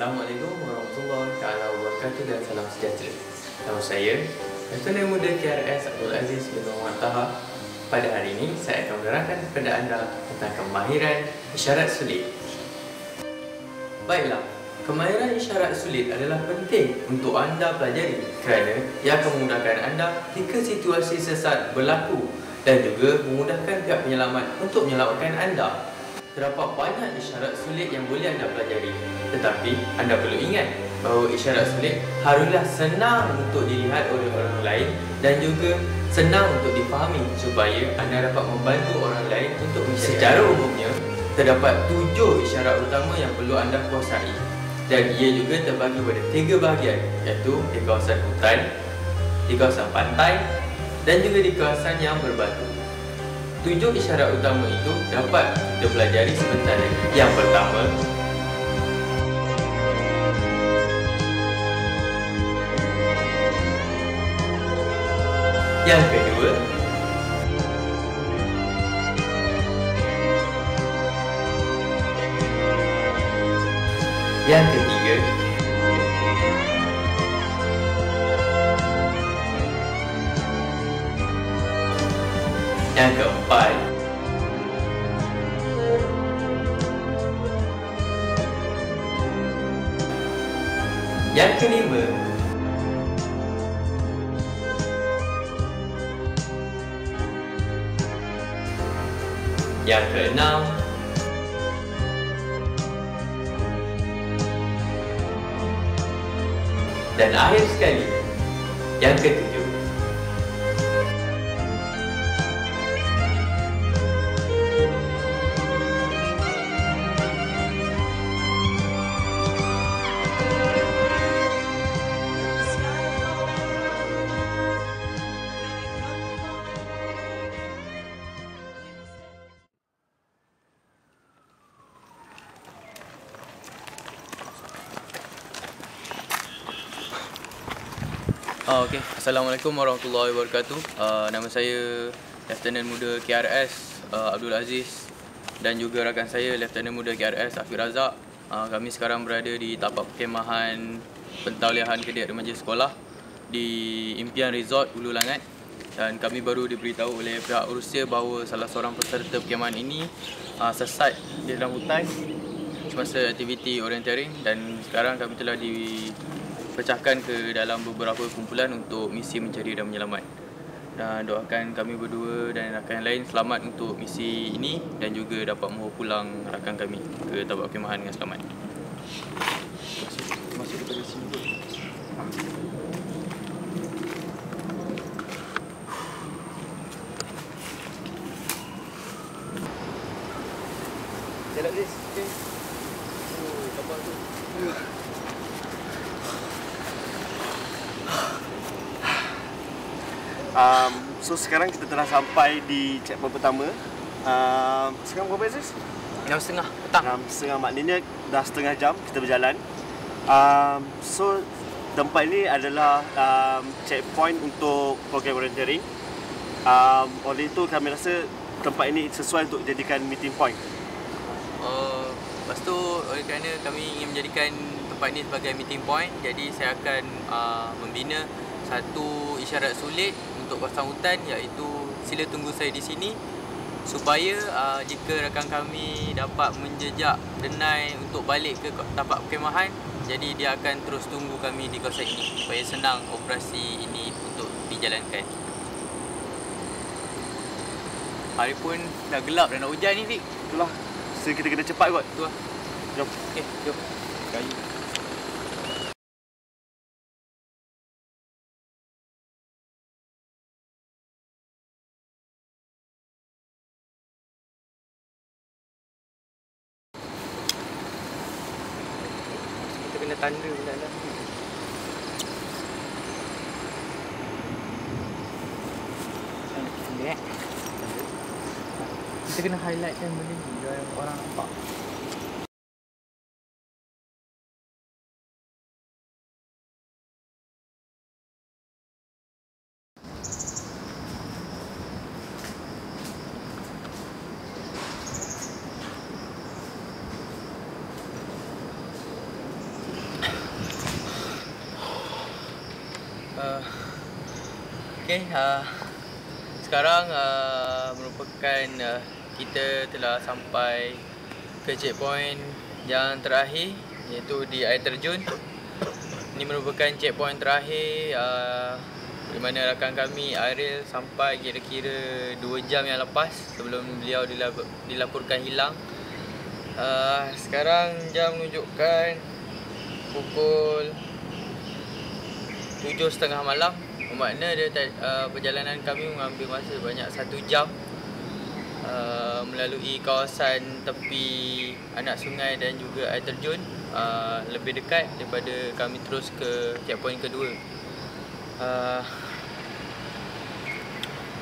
Assalamualaikum warahmatullahi taala wabarakatuh dan salam sejahtera. Nama saya Lieutenant Muda KRS Abdul Aziz bin Muhammad Taha. Pada hari ini saya akan menerangkan kepada anda tentang kemahiran isyarat sulit. Baiklah, kemahiran isyarat sulit adalah penting untuk anda pelajari kerana ia akan memudahkan anda jika situasi sesat berlaku dan juga memudahkan pihak penyelamat untuk menyelamatkan anda. Terdapat banyak isyarat sulit yang boleh anda pelajari. Tetapi anda perlu ingat bahawa isyarat sulit haruslah senang untuk dilihat oleh orang lain Dan juga senang untuk difahami supaya anda dapat membantu orang lain untuk mencari Secara umumnya, terdapat tujuh isyarat utama yang perlu anda kuasai Dan ia juga terbagi pada tiga bahagian Iaitu di kawasan hutan, di kawasan pantai dan juga di kawasan yang berbatu Tujuh isyarat utama itu dapat kita pelajari sebentar lagi. Yang pertama, Yang kedua, Yang ketiga, Yang keempat Yang kelima. Yang keenam. Dan akhir sekali. Yang ketujuh Oh, okay. Assalamualaikum warahmatullahi wabarakatuh. Uh, nama saya Lieutenant Muda KRS uh, Abdul Aziz dan juga rakan saya Lieutenant Muda KRS Afiq Razak. Uh, kami sekarang berada di tapak perkemahan pentauliahan kedai remaja sekolah di Impian Resort Ulu Langat dan kami baru diberitahu oleh pihak Rusia bahawa salah seorang peserta perkemahan ini uh, sesat di dalam hutan semasa aktiviti orienteering dan sekarang kami telah dipecahkan ke dalam beberapa kumpulan untuk misi mencari dan menyelamat. Dan doakan kami berdua dan rakan yang lain selamat untuk misi ini dan juga dapat membawa pulang rakan kami ke tapak kemahan dengan selamat. Masuk daripada sini. Jalan Liz. Okay. Oh, kapal tu. Um, so sekarang kita telah sampai di checkpoint pertama. Um, sekarang berapa Aziz? Enam setengah petang. Enam setengah maknanya dah setengah jam kita berjalan. Um, so tempat ini adalah um, checkpoint untuk program orienteering. Um, oleh itu kami rasa tempat ini sesuai untuk jadikan meeting point. Uh, lepas tu oleh kerana kami ingin menjadikan tempat ini sebagai meeting point jadi saya akan uh, membina satu isyarat sulit untuk kawasan hutan iaitu sila tunggu saya di sini supaya uh, jika rakan kami dapat menjejak denai untuk balik ke tapak perkemahan jadi dia akan terus tunggu kami di kawasan ini supaya senang operasi ini untuk dijalankan. Hari pun dah gelap dan nak hujan ni, Dik. Itulah. So kita kena cepat kot. Tu lah. Jom. Okey, jom. Kayu. Tanda pula lah. Tanda eh. Kita kena highlightkan benda ni biar orang nampak. Okay, uh, sekarang uh, merupakan uh, kita telah sampai ke checkpoint yang terakhir iaitu di air terjun. Ini merupakan checkpoint terakhir uh, di mana rakan kami Ariel sampai kira-kira 2 jam yang lepas sebelum beliau dilaporkan hilang. Uh, sekarang jam menunjukkan pukul 7.30 malam Bermakna dia uh, perjalanan kami mengambil masa banyak satu jam uh, Melalui kawasan tepi anak sungai dan juga air terjun uh, Lebih dekat daripada kami terus ke checkpoint kedua uh,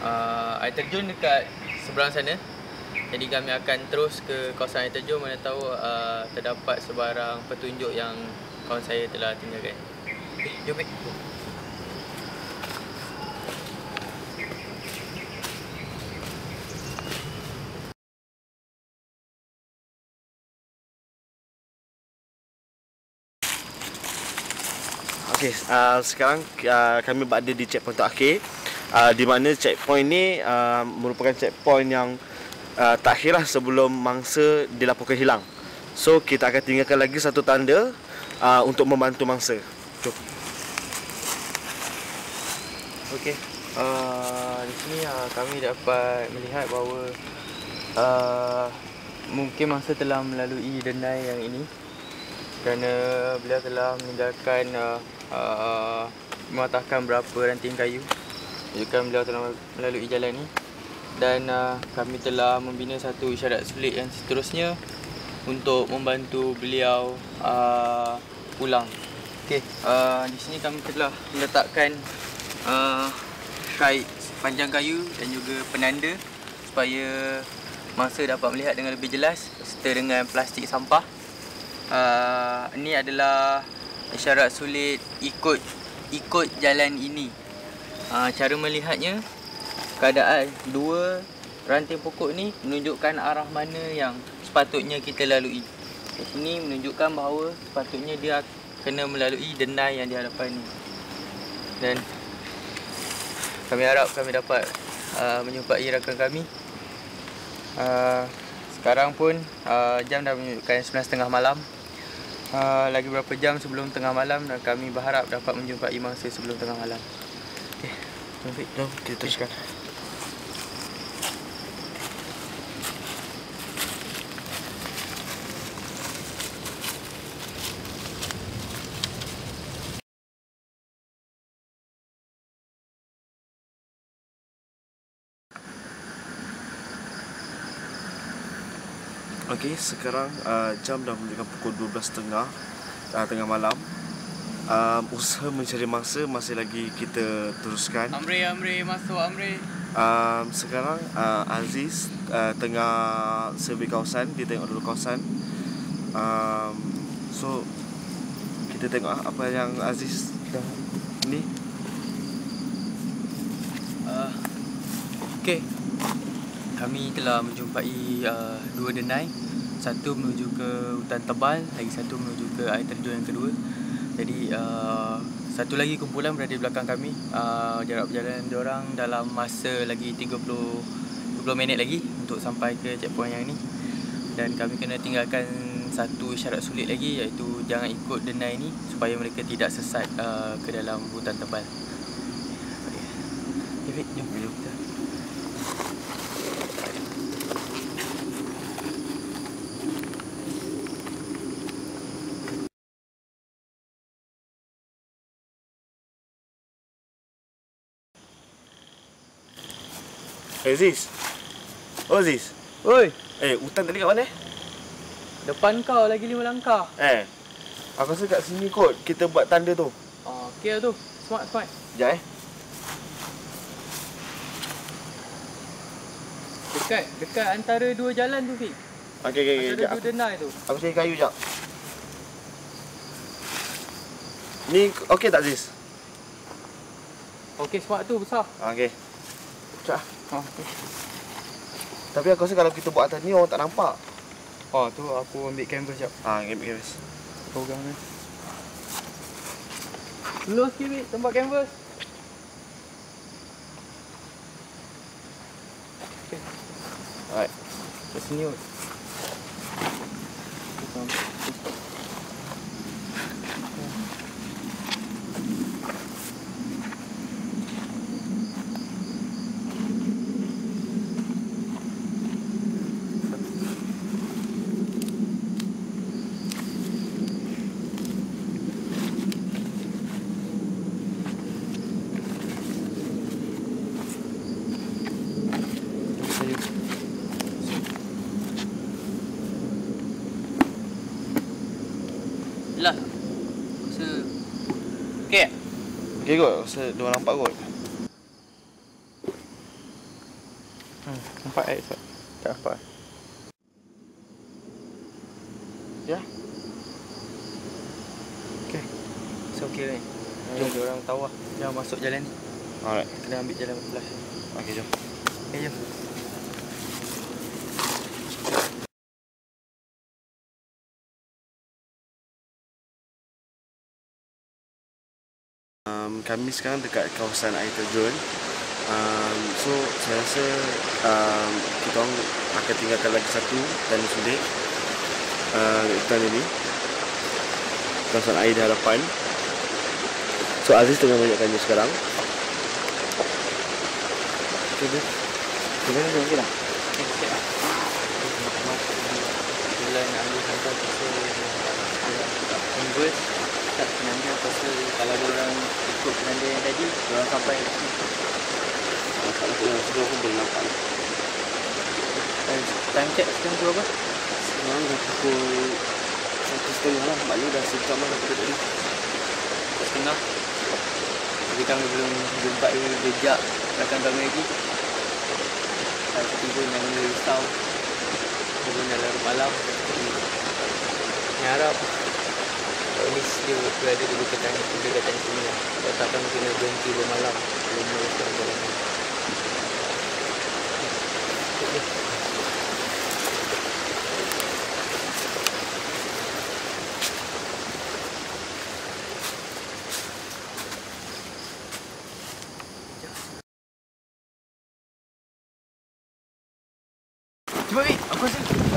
uh, Air terjun dekat seberang sana jadi kami akan terus ke kawasan air terjun mana tahu uh, terdapat sebarang petunjuk yang kawan saya telah tinggalkan. Eh, jom baik. Okey, uh, sekarang uh, kami berada di checkpoint terakhir uh, di mana checkpoint ni uh, merupakan checkpoint yang uh, terakhir lah sebelum mangsa dilaporkan hilang. So kita akan tinggalkan lagi satu tanda uh, untuk membantu mangsa. Jom. Okey. Uh, di sini uh, kami dapat melihat bahawa uh, mungkin mangsa telah melalui denai yang ini kerana beliau telah meninggalkan uh, uh, mematahkan berapa ranting kayu menunjukkan beliau telah melalui jalan ini dan uh, kami telah membina satu isyarat sulit yang seterusnya untuk membantu beliau uh, pulang. Okey, uh, di sini kami telah meletakkan uh, kait panjang kayu dan juga penanda supaya masa dapat melihat dengan lebih jelas serta dengan plastik sampah. Uh, ini adalah isyarat sulit ikut ikut jalan ini. Uh, cara melihatnya keadaan dua ranting pokok ni menunjukkan arah mana yang sepatutnya kita lalui. Di sini menunjukkan bahawa sepatutnya dia kena melalui denai yang di hadapan ni. Dan kami harap kami dapat uh, menyumpai rakan kami. Uh, sekarang pun uh, jam dah menunjukkan 9.30 malam. Uh, lagi berapa jam sebelum tengah malam dan kami berharap dapat menjumpai mangsa sebelum tengah malam. Okey. Jom kita teruskan. Okey, sekarang uh, jam dah menunjukkan pukul 12.30 uh, tengah malam. Um, usaha mencari mangsa masih lagi kita teruskan. Amri, Amri, masuk Amri. Um, sekarang uh, Aziz uh, tengah survey kawasan, dia tengok dulu kawasan. Um, so kita tengok apa yang Aziz dah ni. Uh, okay kami telah menjumpai uh, dua denai satu menuju ke hutan tebal lagi satu menuju ke air terjun yang kedua jadi uh, satu lagi kumpulan berada di belakang kami uh, jarak perjalanan diorang dalam masa lagi 30 20 minit lagi untuk sampai ke checkpoint yang ni dan kami kena tinggalkan satu syarat sulit lagi iaitu jangan ikut denai ni supaya mereka tidak sesat uh, ke dalam hutan tebal. Okay. David, jom kita. Eh Aziz. Oh Aziz. Oi, Eh, hutan tadi kat mana? depan kau lagi lima langkah. Eh. Aku rasa kat sini kot kita buat tanda tu. Oh, okey tu. Smart, smart. Sekejap eh. Dekat dekat antara dua jalan tu, Fik. Okey okey okey. Antara dua denai tu. Aku, cari kayu jap. Ni okey tak Aziz? Okey, smart tu besar. Okey. Sekejap. Oh, okay. Tapi aku rasa kalau kita buat atas ni orang tak nampak. Oh tu aku ambil canvas jap. Ha ambil canvas. Kau gang ni. Lu sikit tempat canvas. Okay. Alright. Just new. Lah. Rasa okey. tak? Okay kot, rasa dia nampak kot. Hmm, nampak eh tak? Tak apa. Ya. Okey. So okey ni. Jom dia orang tahu lah. Jangan masuk jalan ni. Alright. Kena ambil jalan belah. Okay, jom. Okay, jom. Um, kami sekarang dekat kawasan air terjun. Um, so saya rasa um, kita orang akan tinggalkan lagi satu dan sulit uh, hutan ini. Kawasan air di hadapan. So Aziz tengah banyakkan dia sekarang. Okay, dia. Okay dah. Sikit lah. Bila nak ambil hantar tak converse tak penanda pasal kalau dia orang ikut penanda yang tadi dia orang sampai. Kalau kita sudah pun boleh nampak. Time check sekarang pukul berapa? Sekarang dah pukul satu setengah lah. Maknanya dah sejam lah daripada tadi. Pukul setengah. Tapi kami belum jumpa jejak rakan kami lagi. Tak tiba jangan risau. Sebelum dah larut malam. Ni harap Polis dia berada di dekatan dekatan sini lah. Kalau tak kami kena berhenti bermalam. Belum meneruskan jalan ni. Weh, aku rasa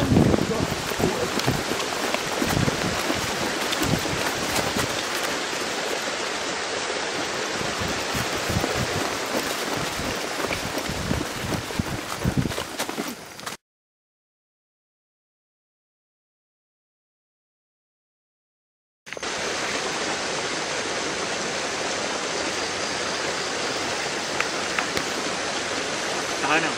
Tahan lah.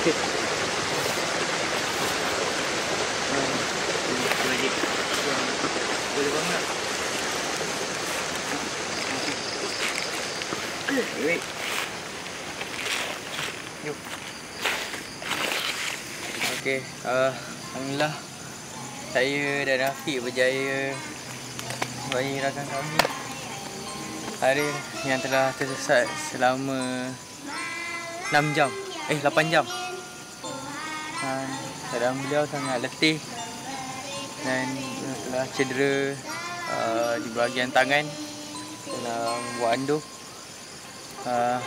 Okay. lagi. Boleh bangun tak? Wait. Yuk. Okey, uh, alhamdulillah saya dan Rafiq berjaya bagi rakan kami hari yang telah tersesat selama 6 jam. Eh 8 jam. Dan keadaan beliau sangat letih dan telah cedera uh, di bahagian tangan dalam buat anduh. Uh,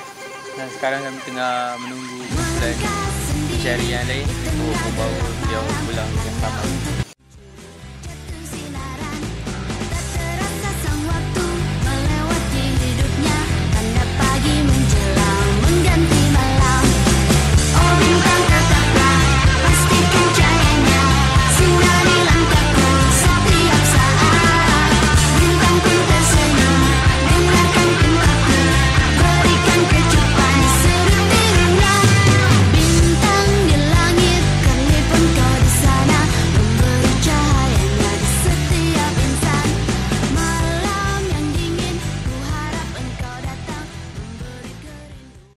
dan sekarang kami tengah menunggu dan cari yang lain untuk membawa beliau pulang yang selamat.